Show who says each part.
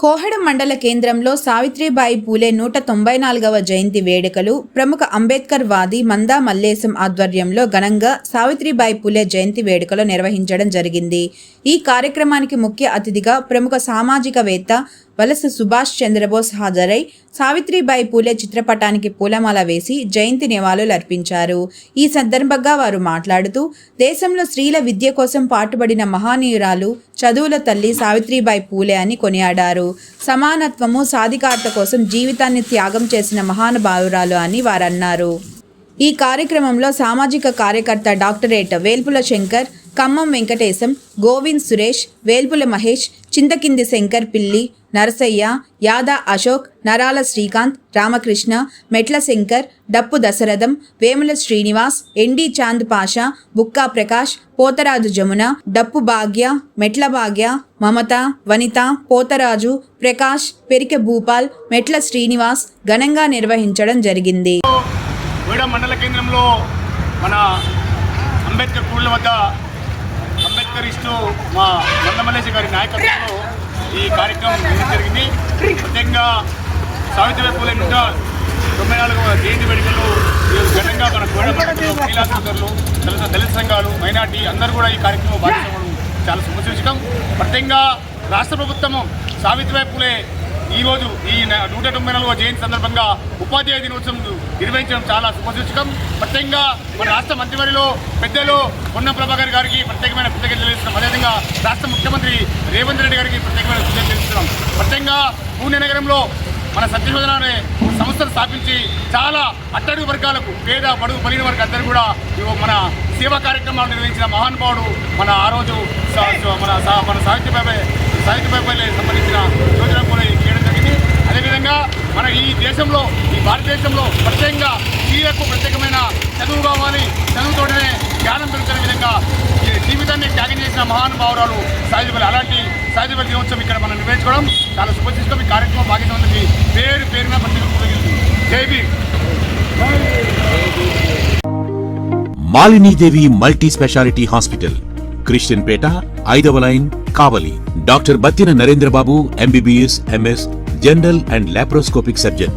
Speaker 1: కోహెడం మండల కేంద్రంలో సావిత్రిబాయి పూలే నూట తొంభై నాలుగవ జయంతి వేడుకలు ప్రముఖ అంబేద్కర్ వాది మందా మల్లేశం ఆధ్వర్యంలో ఘనంగా సావిత్రిబాయి పూలే జయంతి వేడుకలు నిర్వహించడం జరిగింది. ఈ కార్యక్రమానికి ముఖ్య అతిథిగా ప్రముఖ సామాజికవేత్త వలస సుభాష్ చంద్రబోస్ హాజరై సావిత్రిబాయి పూలే చిత్రపటానికి పూలమాల వేసి జయంతి నివాళులు అర్పించారు. ఈ సందర్భంగా వారు మాట్లాడుతూ దేశంలో స్త్రీల విద్య కోసం పాటుపడిన మహానీయురాలు చదువుల తల్లి సావిత్రిబాయి పూలే అని కొనియాడారు. సమానత్వము సాధికారత కోసం జీవితాన్ని త్యాగం చేసిన మహానుభావురాలు అని వారన్నారు. ఈ కార్యక్రమంలో సామాజిక కార్యకర్త డాక్టరేట్ వేల్పుల శంకర్ ఖమ్మం వెంకటేశం గోవింద్ సురేష్ వేల్పుల మహేష్ చింతకింది శంకర్ పిల్లి నరసయ్య యాదా అశోక్ నరాల శ్రీకాంత్ రామకృష్ణ మెట్ల శంకర్ డప్పు దశరథం వేముల శ్రీనివాస్ ఎండి చాంద్ పాషా బుక్కా ప్రకాష్ పోతరాజు జమున డప్పు భాగ్య మెట్ల భాగ్య మమత వనిత పోతరాజు ప్రకాష్ పెరికె భూపాల్ మెట్ల శ్రీనివాస్ ఘనంగా నిర్వహించడం జరిగింది.
Speaker 2: మండల కేంద్రంలో మన అంబేద్కర్ కూళ్ళ వద్ద అంబేద్కర్ మా నందమల్లేశ గారి నాయకత్వంలో ఈ కార్యక్రమం జరిగింది. ప్రత్యేకంగా సావిత్రిబాయి పూలే నూట తొంభై నాలుగవ జయంతి వేడుకలు ఈరోజు ఘనంగా మన గూడెం మహిళా సోదరులు దళిత దళిత సంఘాలు మైనార్టీ అందరూ కూడా ఈ కార్యక్రమం భాగస్వామ్యం చాలా శుభసూచకం ప్రత్యేకంగా రాష్ట్ర ప్రభుత్వము సావిత్రిబాయి పూలే ఈ రోజు ఈ నూట తొంభై నాలుగవ జయంతి సందర్భంగా ఉపాధ్యాయ దినోత్సవం నిర్వహించడం చాలా శుభసూచకం ప్రత్యేకంగా మన రాష్ట్ర మంత్రివర్యలో పెద్దలు పొన్నం ప్రభాకర్ గారికి ప్రత్యేకమైన కృతజ్ఞతలు రాష్ట్ర ముఖ్యమంత్రి రేవంత్ రెడ్డి గారికి ప్రత్యేకమైన విషయం తెలుస్తున్నాం ప్రత్యేకంగా పూణె నగరంలో మన సత్యశోధన అనే సంస్థను స్థాపించి చాలా అట్టడుగు వర్గాలకు పేద బడుగు బలిన వర్గ అందరూ కూడా మన సేవా కార్యక్రమాలు నిర్వహించిన మహానుభావుడు మన ఆ రోజు మన మన సాహిత్యపై సాహిత్యపై సంబంధించిన యోజన కూడా చేయడం జరిగింది. అదేవిధంగా మన ఈ దేశంలో ఈ భారతదేశంలో ప్రత్యేకంగా స్త్రీలకు ప్రత్యేకమైన చదువు కావాలి. చదువుతోనే జ్ఞానం పెరుగుతున్న విధంగా చేసిన మహానుభావురాలు సాహిత్యపల్లి అలాంటి సాహిత్యపల్లి దినోత్సవం ఇక్కడ మనం నిర్వహించుకోవడం చాలా శుభశిష్టం ఈ కార్యక్రమం భాగస్వామికి పేరు పేరున ప్రతి జై
Speaker 3: Malinidevi multi specialty hospital Christian Peta ఐదవ line Kavali. Doctor Battina Narendrababu MBBS MS general and laparoscopic surgeon.